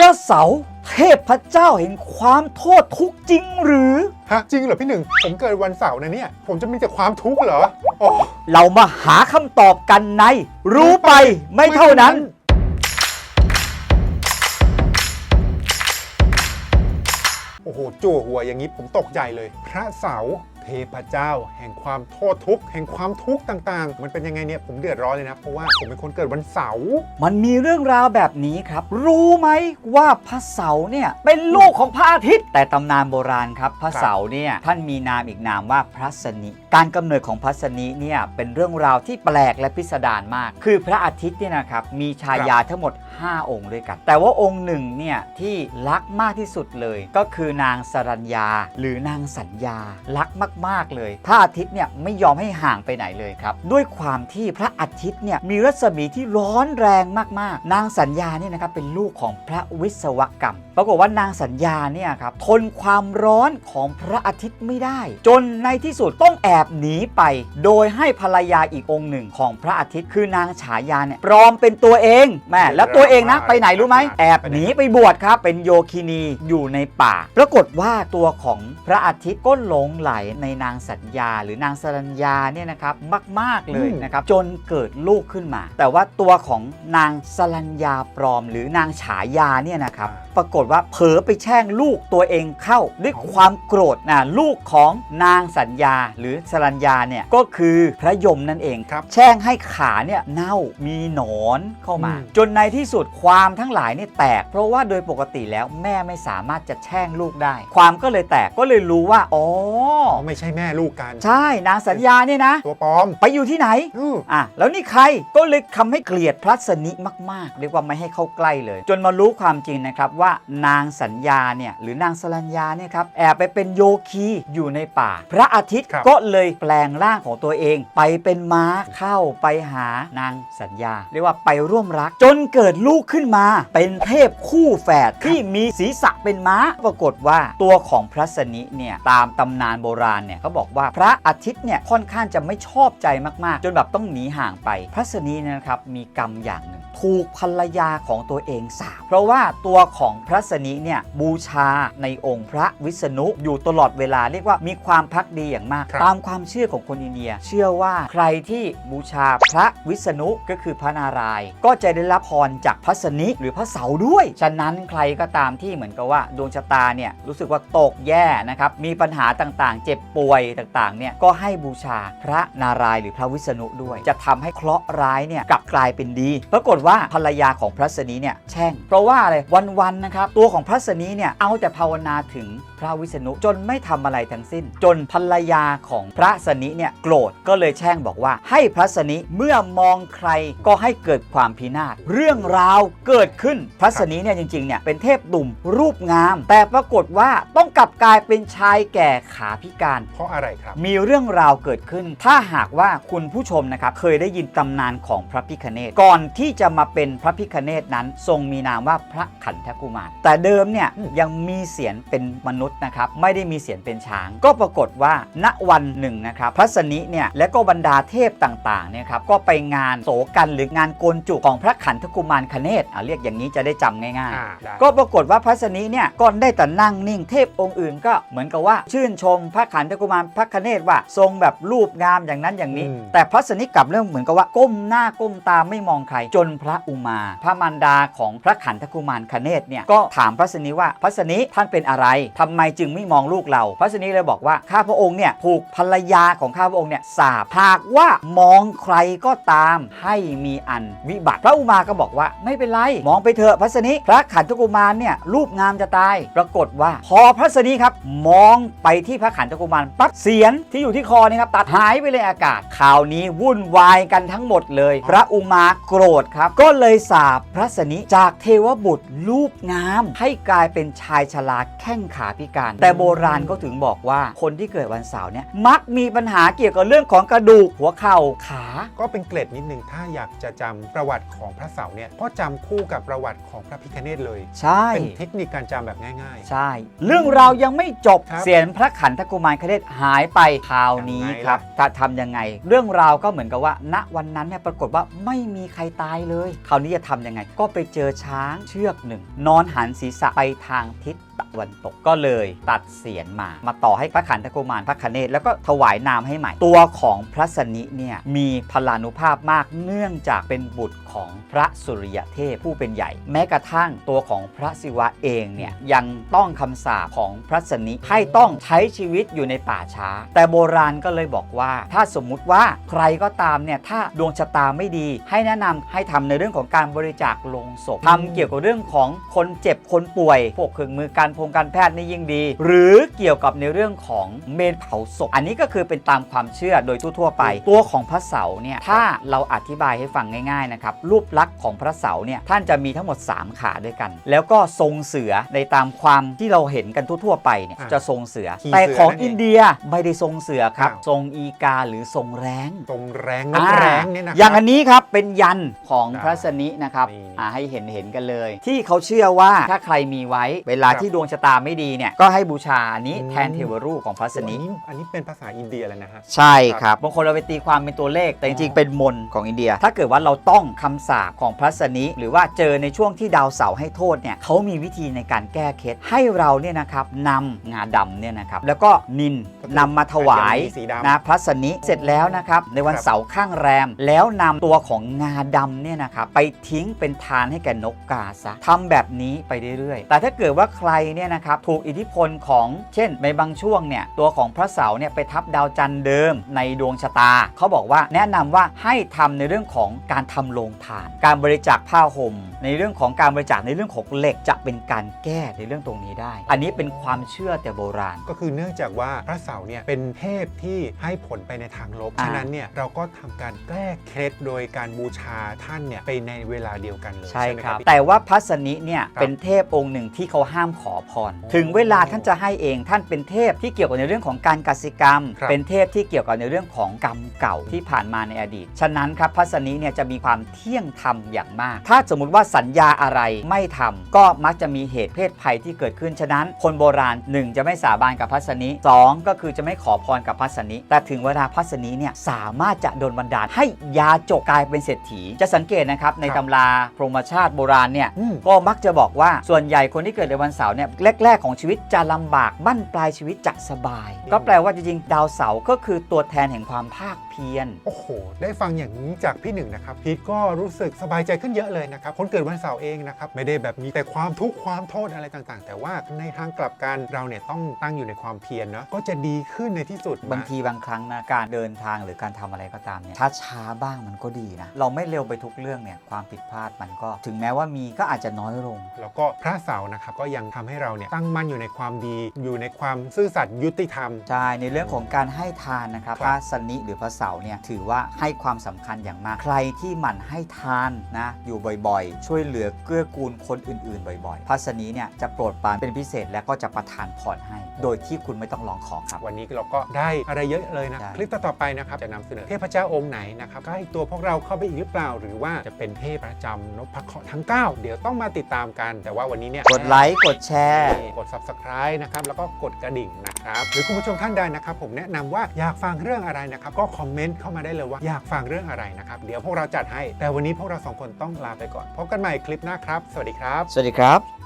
พระเสาเทพเจ้าแห่งความโทษทุกข์จริงหรือ ฮะจริงเหรอพี่หนึ่ง ผมเกิดวันเสาร์นะเนี่ย ผมจะมีแต่ความทุกข์เหรอโอ้เรามาหาคำตอบกันใน รู้ไปไม่เท่านั้น โอ้โหจั่วหัวอย่างนี้ผมตกใจเลย พระเสาร์เทพเจ้า แห่งความโทษทุกข์แห่งความทุกข์ต่างๆ มันเป็นยังไงเนี่ยผมเดือดร้อนเลยนะ เพราะว่าผมเป็นคนเกิดวันเสาร์มันมีเรื่องราวแบบนี้ครับ รู้ไหมว่าพระเสาร์เนี่ยเป็นลูกของพระอาทิตย์ แต่ตำนานโบราณครับพระเสาร์เนี่ยท่านมีนามอีกนามว่าพระสนิการกำเนิดของพระสนิเนี่ยเป็นเรื่องราวที่แปลกและพิสดารมาก คือพระอาทิตย์เนี่ยนะครับมีชายาทั้งหมด 5 องค์ด้วยกัน แต่ว่าองค์หนึ่งเนี่ยที่รักมากที่สุดเลย ก็คือนางสรัญญา หรือนางสัญญารักมากๆ เลย พระอาทิตย์เนี่ยไม่ยอมให้ห่างไปไหนเลยครับ ด้วยความที่พระอาทิตย์เนี่ยมีรัศมีที่ร้อนแรงมาก ๆ นางสัญญาเนี่ยนะครับเป็นลูกของพระวิศวกรรม ปรากฏว่านางสัญญาเนี่ยครับทนความร้อนของพระอาทิตย์ไม่ได้ จนในที่สุดต้องแอบหนีไป โดยให้ภรรยาอีกองค์หนึ่งของพระอาทิตย์คือนางฉายาเนี่ยปลอมเป็นตัวเองแม่แล้วตัวเองนะไปไหนรู้ไหมแอบหนีไปบวชครับเป็นโยคินีอยู่ในป่า ปรากฏว่าตัวของพระอาทิตย์ก็หลงไหลในนางสัญญา หรือนางสรัญญาเนี่ยนะครับมาก ๆ เลยนะครับจนเกิดลูกขึ้นมา แต่ว่าตัวของนางสรัญญาปลอม หรือนางฉายาเนี่ยนะครับปรากฏว่าเผลอไปแช่งลูกตัวเองเข้า ด้วยความโกรธนะลูกของนางสัญญาหรือสรัญญาเนี่ยก็คือพระยมนั่นเองครับแช่งให้ขาเนี่ยเน่ามีหนอนเข้ามาอืมจนในที่สุดความทั้งหลายเนี่ยแตก เพราะว่าโดยปกติแล้วแม่ไม่สามารถจะแช่งลูกได้ ความก็เลยแตกก็เลยรู้ว่าอ๋ออ๋อไม่ใช่แม่ลูกกัน ใช่นางสัญญาเนี่ยนะ ตัวปลอม ไปอยู่ที่ไหนอืออะแล้วนี่ใครก็เลยทำให้เกลียดพระสนิมากๆเรียกว่าไม่ให้เข้าใกล้เลย จนมารู้ความจริงนะครับว่านางสัญญาเนี่ยหรือนางสรัญญาเนี่ยครับแอบไปเป็นโยคีอยู่ในป่า พระอาทิตย์ครับ ก็เลยแปลงร่างของตัวเอง ไปเป็นม้าเข้าไปหานางสัญญา เรียกว่าไปร่วมรัก จนเกิดลูกขึ้นมา เป็นเทพคู่แฝดที่มีศีรษะเป็นม้าปรากฏว่าตัวของพระสนิเนี่ยตามตำนานโบราณเนี่ยเขาบอกว่าพระอาทิตย์เนี่ยค่อนข้างจะไม่ชอบใจมากๆ จนแบบต้องหนีห่างไป พระสนีนยนะครับมีกรรมอย่างหนึ่ง ถูกภรรยาของตัวเองสาปเพราะว่าตัวของพระสนิเนี่ยบูชาในองค์พระวิษณุอยู่ตลอดเวลาเรียกว่ามีความพักดีอย่างมาก ครับ ตามความเชื่อของคนอินเดีย เชื่อว่าใครที่บูชาพระวิษณุก็คือพระนารายณ์ก็จะได้รับพรจากพระสนิหรือพระเสาร์ด้วย ฉะนั้นใครก็ตามที่เหมือนกับว่าดวงชะตาเนี่ยรู้สึกว่าตกแย่นะครับมีปัญหาต่างๆ เจ็บป่วยต่างๆเนี่ยก็ให้บูชาพระนารายณ์หรือพระวิษณุด้วย จะทำให้เคราะห์ร้ายเนี่ยกลับกลายเป็นดี ปรากฏว่าภรรยาของพระสนีเนี่ยแช่ง เพราะว่าอะไรวันๆนะครับตัวของพระสนีเนี่ยเอาแต่ภาวนาถึง พระวิษณุจนไม่ทำอะไรทั้งสิ้น จนภรรยาของพระสนีเนี่ยโกรธก็เลยแช่งบอกว่า ให้พระสนีเมื่อมองใครก็ให้เกิดความพินาศเรื่องราวเกิดขึ้นพระสนีเนี่ยจริงๆเนี่ยเป็นเทพดุ่มรูปงาม แต่ปรากฏว่าต้องกลับกลายเป็นชายแก่ขาพิการ เพราะอะไรครับ มีเรื่องราวเกิดขึ้น ถ้าหากว่าคุณผู้ชมนะครับเคยได้ยินตำนานของพระพิคเนตก่อนที่จะมาเป็นพระพิคเนตนั้น ทรงมีนามว่าพระขันธกุมารแต่เดิมเนี่ยอืมยังมีเสียนเป็นมนุษย์นะครับไม่ได้มีเสียนเป็นช้าง ก็ปรากฏว่าณวันหนึ่งนะครับพระสนิเนี่ยและก็บรรดาเทพต่างๆเนี่ยครับก็ไปงานโศกันหรืองานโกนจุกของพระขันธกุมารคเนศอะเรียกอย่างนี้จะได้จำง่ายๆอ่าได้ก็ปรากฏว่าพระสนีเนี่ยก็ได้แต่นั่งนิ่งเทพองค์อื่นก็เหมือนกับว่าชื่นชมพระขันธกุมารพระคเนศว่าทรงแบบรูปงามอย่างนั้นอย่างนี้อืมแต่พระสนิกลับเริ่มเหมือนกับว่าก้มหน้าก้มตาไม่มองใครจนพระอุมา พระมารดาของพระขันธกุมารคเนศเนี่ยก็ถามพระสนีว่าพระสนีท่านเป็นอะไรทำไมจึงไม่มองลูกเรา พระสนีเลยบอกว่าข้าพระองค์เนี่ยถูกภรรยาของข้าพระองค์เนี่ยสาปหากว่ามองใครก็ตามให้มีอันวิบัติพระอุมาก็บอกว่าไม่เป็นไรมองไปเถอะพระสนีพระขันธกุมารเนี่ยรูปงามจะตาย ปรากฏว่าพอพระสนีครับมองไปที่พระขันธกุมารปั๊บเสียนที่อยู่ที่คอนี่ครับตัดหายไปเลยอากาศข่าวนี้วุ่นวายกันทั้งหมดเลย พระอุมาโกรธครับ ก็เลยสาปพระสนีจากเทวบุตรรูปงาม ให้กลายเป็นชายชราแข้งขาพิพิการ แต่โบราณก็ถึงบอกว่าคนที่เกิดวันเสาร์เนี่ยมักมีปัญหาเกี่ยวกับเรื่องของกระดูกหัวเข่าขา ก็เป็นเกร็ดนิดนึงถ้าอยากจะจำประวัติของพระเสาร์เนี่ยก็จำคู่กับประวัติของพระพิคเนตเลย ใช่ เป็นเทคนิคการจำแบบง่ายใช่ เรื่องราวยังไม่จบครับเสียนพระขันธกุมารคเนศหายไปคราวนี้ยังไงล่ะ ครับจะทำยังไง เรื่องราวก็เหมือนกับว่า ณวันนั้นเนี่ยปรากฏว่าไม่มีใครตายเลคราวนี้จะทำยังไง ก็ไปเจอช้างเชือกหนึ่ง นอนหันศีรษะไปทางทิศ ตะวันตกก็เลยตัดเสียนมา มาต่อให้พระขันธกุมารพระคเนศแล้วก็ถวายนามให้ใหม่ ตัวของพระสนิเนี่ยมีพลานุภาพมากเนื่องจากเป็นบุตรของพระสุริยเทพผู้เป็นใหญ่ แม้กระทั่งตัวของพระศิวะเองเนี่ยยังต้องคำสาปของพระสนิให้ต้องใช้ชีวิตอยู่ในป่าช้า แต่โบราณก็เลยบอกว่า ถ้าสมมุติว่าใครก็ตามเนี่ยถ้าดวงชะตาไม่ดี ให้แนะนำให้ทำในเรื่องของการบริจาคลงศพทำเกี่ยวกับเรื่องของคนเจ็บคนป่วยพวกเครื่องมือการพงการแพทย์นี่ยิ่งดี หรือเกี่ยวกับในเรื่องของเมนเผาศพอันนี้ก็คือเป็นตามความเชื่อโดยทั่วๆไป ตัวของพระเสาเนี่ยถ้าเราอธิบายให้ฟังง่ายๆนะครับรูปลักษณ์ของพระเสาเนี่ยท่านจะมีทั้งหมด 3 ขาด้วยกัน แล้วก็ทรงเสือในตามความที่เราเห็นกันทั่วๆไปเนี่ยอ่าจะทรงเสือ ขี่แต่เสือของนั่นเองอินเดียไม่ได้ทรงเสือครับอ้าว ทรงอีกาหรือทรงแร้ง ตรงแรงนกแรงเนี่ยนะอย่างอันนี้ครับเป็นยันของครับพระสนินะครับนี่อ่าให้เห็นเห็นกันเลย ที่เขาเชื่อว่าถ้าใครมีไว้เวลาครับ ที่ดวงชะตาไม่ดีเนี่ยก็ให้บูชาอันนี้อืมแทนเทวรูปของพระสอันนินี้อันนี้เป็นภาษาอินเดียแล้วนะฮะ ใช่ครับบางคนเราไปตีความเป็นตัวเลขแต่จริงๆเป็นมนต์ของอินเดีย ถ้าเกิดว่าเราต้องคำสาปของพระสนิหรือว่าเจอในช่วงที่ดาวเสาร์ให้โทษเนี่ยเขามีวิธีในการแก้เคล็ดให้เราเนี่ยนะครับนำงาดำเนี่ยนะครับแล้วก็นินก็คือนำมาถวายอาจจะมีสีดำนะพระสนิเสร็จแล้วนะครับในวันครับเสาร์ข้างแรม แล้วนำตัวของงาดำเนี่ยนะครับไปทิ้งเป็นทานให้แก่นกกาซะทำแบบนี้ไปเรื่อยๆ แต่ถ้าเกิดว่าใครเนี่ยนะครับถูกอิทธิพลของเช่น ในบางช่วงเนี่ยตัวของพระเสาร์เนี่ยไปทับดาวจันทร์เดิมในดวงชะตา เขาบอกว่าแนะนำว่าให้ทำในเรื่องของการทำโรงทาน การบริจาคผ้าห่ม ในเรื่องของการบริจาคในเรื่องของเหล็กจะเป็นการแก้ในเรื่องตรงนี้ได้ อันนี้เป็นความเชื่อแต่โบราณ ก็คือเนื่องจากว่าพระเสาร์เนี่ยเป็นเทพที่ให้ผลไปในทางลบอ่าฉะนั้นเนี่ยเราก็ทำการแก้เคล็ดโดยการบูชาท่านเนี่ยไปในเวลาเดียวกันเลยใช่ไหมครับพี่แต่ว่าพระสนิเนี่ยครับเป็นเทพองค์หนึ่งที่เขาห้ามขอพร ถึงเวลาท่านจะให้เองท่านเป็นเทพที่เกี่ยวกับในเรื่องของการกสิกรรม ครับเป็นเทพที่เกี่ยวกับในเรื่องของกรรมเก่าที่ผ่านมาในอดีต ฉะนั้นครับพระสนิเนี่ยจะมีความเที่ยงธรรมอย่างมาก ถ้าสมมุติว่าสัญญาอะไรไม่ทำก็มักจะมีเหตุเพศภัยที่เกิดขึ้นฉะนั้น คนโบราณหนึ่งจะไม่สาบานกับพระสนิสองก็คือจะไม่ขอพรกับพระสนิแต่ถึงเวลาพระสนิเนี่ยสามารถจะโดนบันดาลให้ยาจกกลายเป็นเศรษฐี จะสังเกตนะครับในครับ ตำราพรหมชาติโบราณเนี่ยอืมก็มักจะบอกว่าส่วนใหญ่คนที่เกิดในวันเสาร์เนี่ยแรก ๆ ของชีวิตจะลำบากบั้นปลายชีวิตจะสบาย ก็แปลว่าจริงๆดาวเสาร์ก็คือตัวแทนแห่งความภาคเพียร โอ้โห ได้ฟังอย่างนี้จากพี่หนึ่งนะครับ พีทก็รู้สึกสบายใจขึ้นเยอะเลยนะครับ คนเกิดวันเสาร์เองนะครับ ไม่ได้แบบมีแต่ความทุกข์ความโทษอะไรต่างๆ แต่ว่าในทางกลับกันเราเนี่ยต้องตั้งอยู่ในความเพียรเนาะ ก็จะดีขึ้นในที่สุดนะบางทีบางครั้งนะการเดินทางหรือการทำอะไรก็ตามเนี่ยถ้าช้าบ้างมันก็ดีนะ เราไม่เร็วไปทุกเรื่องเนี่ยความผิดพลาดมันก็ถึงแม้ว่ามีก็อาจจะน้อยลง แล้วก็พระเสาร์นะครับ ก็ยังทำให้เราเนี่ยตั้งมั่นอยู่ในความดี อยู่ในความซื่อสัตย์ยุติธรรม ใช่ ในเรื่องของการให้ทานนะครับครับพระสนิหรือพระเสาร์เนี่ยถือว่าให้ความสำคัญอย่างมาก ใครที่หมั่นให้ทานนะอยู่บ่อยๆ ช่วยเหลือเกื้อกูลคนอื่นๆ บ่อยๆพระสนิเนี่ยจะโปรดปรานเป็นพิเศษและก็จะประทานพรให้ โดยที่คุณไม่ต้องร้องขอครับ วันนี้เราก็ได้อะไรเยอะเลยนะใช่คลิปต่อๆไปนะครับจะนำเสนอเทพเจ้าองค์ไหนนะครับใกล้ตัวพวกเราเข้าไปอีกหรือเปล่า หรือว่าจะเป็นเทพประจำนพเคราะห์ทั้ง 9 เดี๋ยวต้องมาติดตามกัน แต่ว่าวันนี้เนี่ยกดไลค์กดแชร์กด subscribe นะครับแล้วก็กดกระดิ่งนะครับหรือคุณผู้ชมท่านใดนะครับผมแนะนำว่าอยากฟังเรื่องอะไรนะครับก็คอมเมนต์เข้ามาได้เลยว่าอยากฟังเรื่องอะไรนะครับ เดี๋ยวพวกเราจัดให้ แต่วันนี้พวกเราสองคนต้องลาไปก่อน พบกันใหม่คลิปหน้าครับ สวัสดีครับ สวัสดีครับ